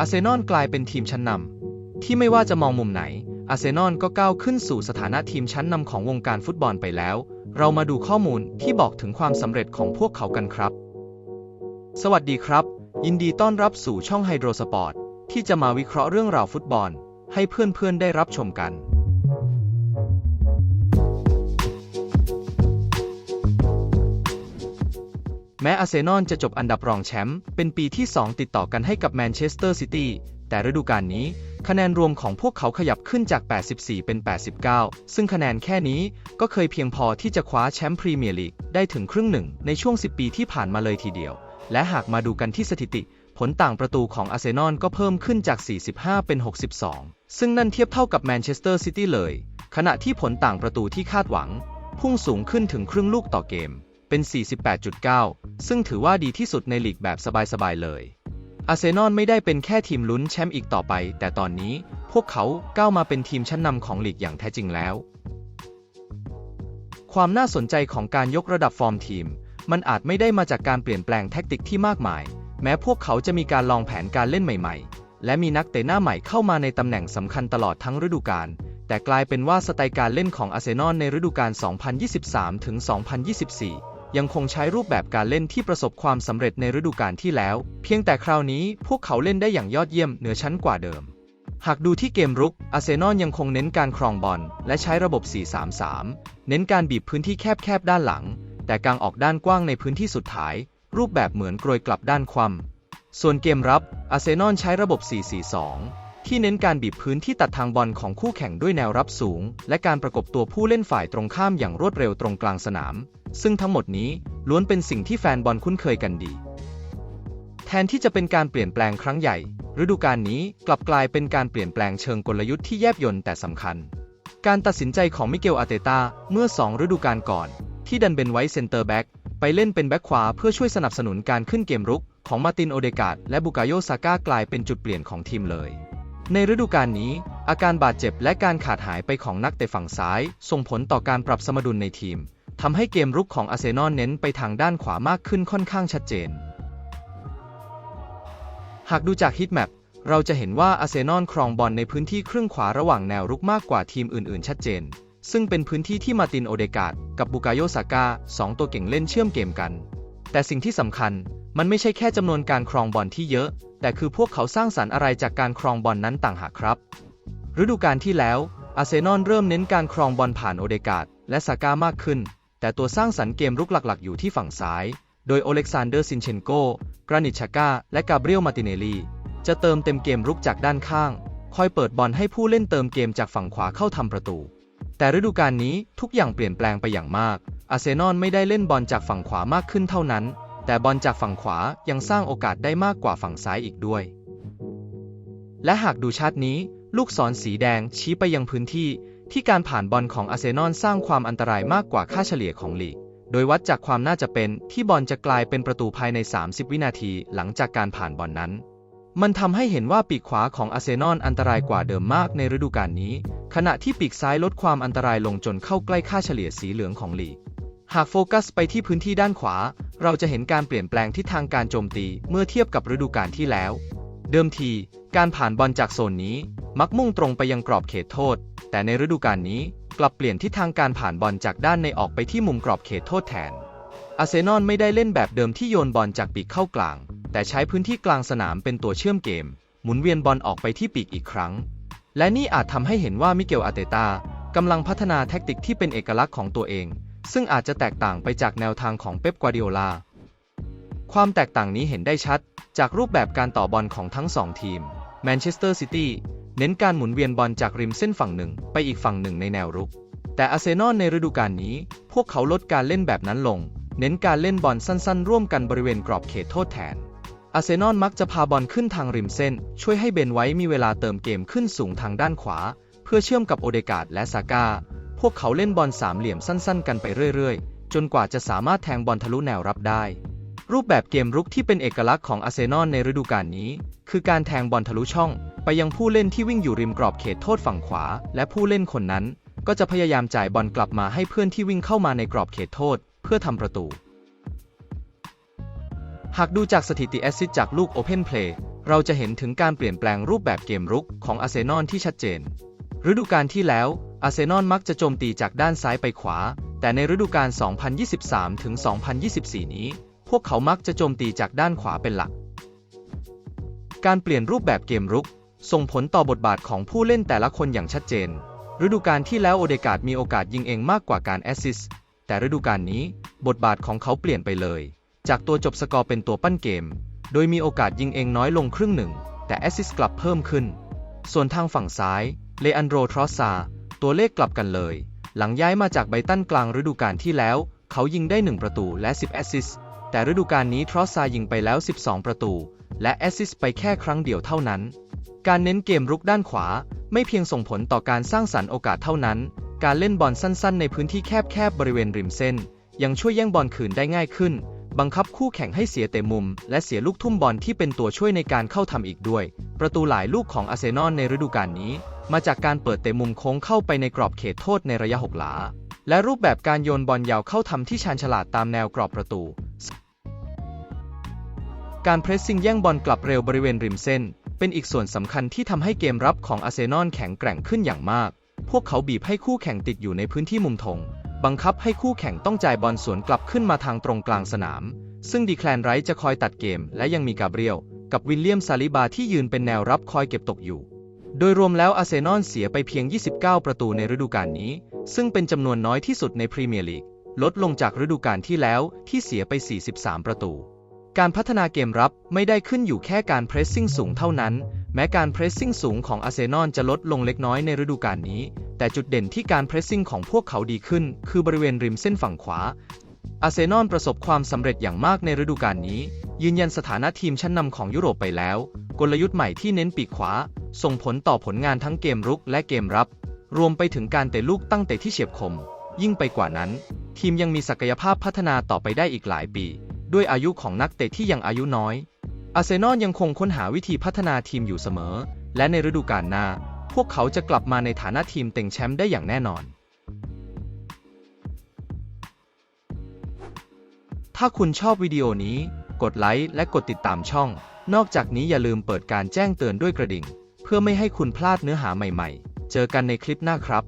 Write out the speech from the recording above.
อาร์เซนอลกลายเป็นทีมชั้นนำที่ไม่ว่าจะมองมุมไหน อาร์เซนอลก็ก้าวขึ้นสู่สถานะทีมชั้นนำของวงการฟุตบอลไปแล้ว เรามาดูข้อมูลที่บอกถึงความสำเร็จของพวกเขากันครับ สวัสดีครับ ยินดีต้อนรับสู่ช่องไฮโดรสปอร์ตที่จะมาวิเคราะห์เรื่องราวฟุตบอล ให้เพื่อนๆได้รับชมกัน แม้อาร์เซนอลจะจบอันดับรองแชมป์เป็นปีที่ 2 ติดต่อกันให้กับแมนเชสเตอร์ซิตี้แต่ฤดูกาลนี้ คะแนนรวมของพวกเขาขยับขึ้นจาก 84 เป็น 89 ซึ่งคะแนนแค่นี้ก็เคยเพียงพอที่จะคว้าแชมป์พรีเมียร์ลีกได้ถึงครึ่งหนึ่งในช่วง 10 ปีที่ผ่านมาเลยทีเดียว และหากมาดูกันที่สถิติ ผลต่างประตูของอาร์เซนอลก็เพิ่มขึ้นจาก 45 เป็น 62 ซึ่งนั่นเทียบเท่ากับแมนเชสเตอร์ซิตี้เลย ขณะที่ผลต่างประตูที่คาดหวัง พุ่งสูงขึ้นถึงครึ่งลูกต่อเกม เป็น 48.9 ซึ่งถือว่าดีที่สุดในลีกแบบสบายๆเลย อาร์เซนอลไม่ได้เป็นแค่ทีมลุ้นแชมป์อีกต่อไป แต่ตอนนี้พวกเขาก้าวมาเป็นทีมชั้นนำของลีกอย่างแท้จริงแล้ว ความน่าสนใจของการยกระดับฟอร์มทีม มันอาจไม่ได้มาจากการเปลี่ยนแปลงแทคติกที่มากมาย แม้พวกเขาจะมีการลองแผนการเล่นใหม่ๆ และมีนักเตะหน้าใหม่เข้ามาในตำแหน่งสำคัญตลอดทั้งฤดูกาลแต่กลายเป็นว่าสไตล์การเล่นของอาร์เซนอลในฤดูกาล 2023ถึง2024 ยังคงใช้รูปแบบการเล่นที่ประสบความสำเร็จในฤดูกาลที่แล้ว เพียงแต่คราวนี้พวกเขาเล่นได้อย่างยอดเยี่ยมเหนือชั้นกว่าเดิม หากดูที่เกมรุก อาร์เซนอลยังคงเน้นการครองบอลและใช้ระบบ 4-3-3 เน้นการบีบพื้นที่แคบๆด้านหลัง แต่กางออกด้านกว้างในพื้นที่สุดท้าย รูปแบบเหมือนกรวยกลับด้านคว่ำส่วนเกมรับ อาร์เซนอลใช้ระบบ 4-4-2 ที่เน้นการบีบพื้นที่ตัดทางบอลของคู่แข่งด้วยแนวรับสูง และการประกบตัวผู้เล่นฝ่ายตรงข้ามอย่างรวดเร็วตรงกลางสนาม ซึ่งทั้งหมดนี้ล้วนเป็นสิ่งที่แฟนบอลคุ้นเคยกันดี แทนที่จะเป็นการเปลี่ยนแปลงครั้งใหญ่ ฤดูกาลนี้กลับกลายเป็นการเปลี่ยนแปลงเชิงกลยุทธ์ที่แยบยลแต่สำคัญ การตัดสินใจของมิเกลอาเตตาเมื่อ 2 ฤดูกาลก่อน ที่ดันเบนไว้เซนเตอร์แบ็กไปเล่นเป็นแบ็กขวาเพื่อช่วยสนับสนุนการขึ้นเกมรุกของมาตินโอเดกาดและบุกาโยซาก้ากลายเป็นจุดเปลี่ยนของทีมเลย ในฤดูกาลนี้ อาการบาดเจ็บและการขาดหายไปของนักเตะฝั่งซ้าย ส่งผลต่อการปรับสมดุลในทีม ทำให้เกมรุกของอาร์เซนอลเน้นไปทางด้านขวามากขึ้นค่อนข้างชัดเจน หากดูจากฮิตแมปเราจะเห็นว่าอาร์เซนอลครองบอลในพื้นที่ครึ่งขวาระหว่างแนวรุกมากกว่าทีมอื่นๆ ชัดเจน ซึ่งเป็นพื้นที่ที่มาตินโอเดกาดกับบุกาโยซากาสองตัวเก่งเล่นเชื่อมเกมกัน แต่สิ่งที่สำคัญมันไม่ใช่แค่จำนวนการครองบอลที่เยอะ แต่คือพวกเขาสร้างสรรค์อะไรจากการครองบอลนั้นต่างหากครับ ฤดูกาลที่แล้วอาร์เซนอลเริ่มเน้นการครองบอลผ่านโอเดกาดและซากามากขึ้น แต่ตัวสร้างสรรค์เกมรุกหลักๆ อยู่ที่ฝั่งซ้าย โดยโอเล็กซานเดอร์ซินเชนโก กรานิชชาก้าและกาเบรียลมาติเนลี จะเติมเต็มเกมรุกจากด้านข้าง คอยเปิดบอลให้ผู้เล่นเติมเกมจากฝั่งขวาเข้าทำประตู แต่ฤดูกาลนี้ทุกอย่างเปลี่ยนแปลงไปอย่างมาก อาร์เซนอลไม่ได้เล่นบอลจากฝั่งขวามากขึ้นเท่านั้น แต่บอลจากฝั่งขวายังสร้างโอกาสได้มากกว่าฝั่งซ้ายอีกด้วย และหากดูชาร์ตนี้ ลูกศรสีแดงชี้ไปยังพื้นที่ ที่การผ่านบอลของอาร์เซนอลสร้างความอันตรายมากกว่าค่าเฉลี่ยของลีก โดยวัดจากความน่าจะเป็นที่บอลจะกลายเป็นประตูภายใน 30 วินาทีหลังจากการผ่านบอลนั้น มันทำให้เห็นว่าปีกขวาของอาร์เซนอลอันตรายกว่าเดิมมากในฤดูกาลนี้ ขณะที่ปีกซ้ายลดความอันตรายลงจนเข้าใกล้ค่าเฉลี่ยสีเหลืองของลีก หากโฟกัสไปที่พื้นที่ด้านขวา เราจะเห็นการเปลี่ยนแปลงทิศทางการโจมตีเมื่อเทียบกับฤดูกาลที่แล้ว เดิมที การผ่านบอลจากโซนนี้ มักมุ่งตรงไปยังกรอบเขตโทษ แต่ในฤดูกาลนี้กลับเปลี่ยนทิศทางการผ่านบอลจากด้านในออกไปที่มุมกรอบเขตโทษแทน อาร์เซนอลไม่ได้เล่นแบบเดิมที่โยนบอลจากปีกเข้ากลาง แต่ใช้พื้นที่กลางสนามเป็นตัวเชื่อมเกม หมุนเวียนบอลออกไปที่ปีกอีกครั้ง และนี่อาจทำให้เห็นว่ามิเกลอาเตตากำลังพัฒนาแทคติกที่เป็นเอกลักษณ์ของตัวเอง ซึ่งอาจจะแตกต่างไปจากแนวทางของเป๊ปกวาดิโอลา ความแตกต่างนี้เห็นได้ชัด จากรูปแบบการต่อบอลของทั้งสองทีม แมนเชสเตอร์ซิตี้ เน้นการหมุนเวียนบอลจากริมเส้นฝั่งหนึ่งไปอีกฝั่งหนึ่งในแนวรุก แต่อาร์เซนอลในฤดูกาลนี้ พวกเขาลดการเล่นแบบนั้นลง เน้นการเล่นบอลสั้นๆ ร่วมกันบริเวณกรอบเขตโทษแทน อาร์เซนอลมักจะพาบอลขึ้นทางริมเส้น ช่วยให้เบนไว้มีเวลาเติมเกมขึ้นสูงทางด้านขวา เพื่อเชื่อมกับโอเดกาดและซาก้า พวกเขาเล่นบอลสามเหลี่ยมสั้น ๆ กันไปเรื่อย ๆ จนกว่าจะสามารถแทงบอลทะลุแนวรับได้ รูปแบบเกมรุกที่เป็นเอกลักษณ์ของอาร์เซนอลในฤดูกาลนี้ คือการแทงบอลทะลุช่อง ไปยังผู้เล่นที่วิ่งอยู่ริมกรอบเขตโทษฝั่งขวา และผู้เล่นคนนั้น ก็จะพยายามจ่ายบอลกลับมาให้เพื่อนที่วิ่งเข้ามาในกรอบเขตโทษ เพื่อทำประตู หากดูจากสถิติแอสซิสจากลูกโอเพนเพลย์เราจะเห็นถึงการเปลี่ยนแปลงรูปแบบเกมรุกของอาร์เซนอลที่ชัดเจน ฤดูกาลที่แล้วอาร์เซนอลมักจะโจมตีจากด้านซ้ายไปขวา แต่ในฤดูกาล 2023 ถึง 2024 นี้ วกเขามักจะโจมตีจากด้านขวาเป็นหลัก การเปลี่ยนรูปแบบเกมรุก ส่งผลต่อบทบาทของผู้เล่นแต่ละคนอย่างชัดเจน ฤดูกาลที่แล้วโอเดกาดมีโอกาสยิงเองมากกว่าการแอสซิสต์แต่ฤดูกาลนี้บทบาทของเขาเปลี่ยนไปเลย จากตัวจบสกอร์เป็นตัวปั้นเกม โดยมีโอกาสยิงเองน้อยลงครึ่งหนึ่ง แต่แอสซิสต์กลับเพิ่มขึ้น ส่วนทางฝั่งซ้ายเลอันโดรทรอสซาตัวเลขกลับกันเลย หลังย้ายมาจากไบตันกลางฤดูกาลที่แล้ว เขายิงได้ 1 ประตูและ 10 แอสซิสต์ แต่ฤดูกาลนี้ทรอสซายิงไปแล้ว 12 ประตู และแอสซิสไปแค่ครั้งเดียวเท่านั้น การเน้นเกมรุกด้านขวา ไม่เพียงส่งผลต่อการสร้างสรรค์โอกาสเท่านั้น การเล่นบอลสั้นๆ ในพื้นที่แคบๆบริเวณริมเส้น ยังช่วยแย่งบอลคืนได้ง่ายขึ้น บังคับคู่แข่งให้เสียเตะมุม และเสียลูกทุ่มบอลที่เป็นตัวช่วยในการเข้าทำอีกด้วย ประตูหลายลูกของอาร์เซนอลในฤดูกาลนี้ มาจากการเปิดเตะมุมโค้งเข้าไปในกรอบเขตโทษในระยะหกหลาและรูปแบบการโยนบอลยาวเข้าทำที่ชาญฉลาดตามแนวกรอบประตู การเพรสซิ่งแย่งบอลกลับเร็วบริเวณริมเส้น เป็นอีกส่วนสำคัญที่ทำให้เกมรับของอาร์เซนอลแข็งแกร่งขึ้นอย่างมาก พวกเขาบีบให้คู่แข่งติดอยู่ในพื้นที่มุมธงบังคับให้คู่แข่งต้องจ่ายบอลสวนกลับขึ้นมาทางตรงกลางสนาม ซึ่งดีแคลนไรท์จะคอยตัดเกม และยังมีกาเบรียลกับวิลเลียมซาลิบาที่ยืนเป็นแนวรับคอยเก็บตกอยู่ โดยรวมแล้วอาร์เซนอลเสียไปเพียง 29 ประตูในฤดูกาลนี้ ซึ่งเป็นจำนวนน้อยที่สุดในพรีเมียร์ลีก ลดลงจากฤดูกาลที่แล้วที่เสียไป 43 ประตู การพัฒนาเกมรับไม่ได้ขึ้นอยู่แค่การเพรสซิ่งสูงเท่านั้น แม้การเพรสซิ่งสูงของอาร์เซนอลจะลดลงเล็กน้อยในฤดูกาลนี้ แต่จุดเด่นที่การเพรสซิ่งของพวกเขาดีขึ้น คือบริเวณริมเส้นฝั่งขวา อาร์เซนอลประสบความสำเร็จอย่างมากในฤดูกาลนี้ ยืนยันสถานะทีมชั้นนำของยุโรปไปแล้ว กลยุทธ์ใหม่ที่เน้นปีกขวา ส่งผลต่อผลงานทั้งเกมรุกและเกมรับ รวมไปถึงการเตะลูกตั้งเตะที่เฉียบคม ยิ่งไปกว่านั้น ทีมยังมีศักยภาพพัฒนาต่อไปได้อีกหลายปี ด้วยอายุของนักเตะที่ยังอายุน้อย อาร์เซนอลยังคงค้นหาวิธีพัฒนาทีมอยู่เสมอ และในฤดูกาลหน้า พวกเขาจะกลับมาในฐานะทีมเต็งแชมป์ได้อย่างแน่นอน ถ้าคุณชอบวิดีโอนี้ กดไลค์และกดติดตามช่อง นอกจากนี้อย่าลืมเปิดการแจ้งเตือนด้วยกระดิ่ง เพื่อไม่ให้คุณพลาดเนื้อหาใหม่ๆ เจอกันในคลิปหน้าครับ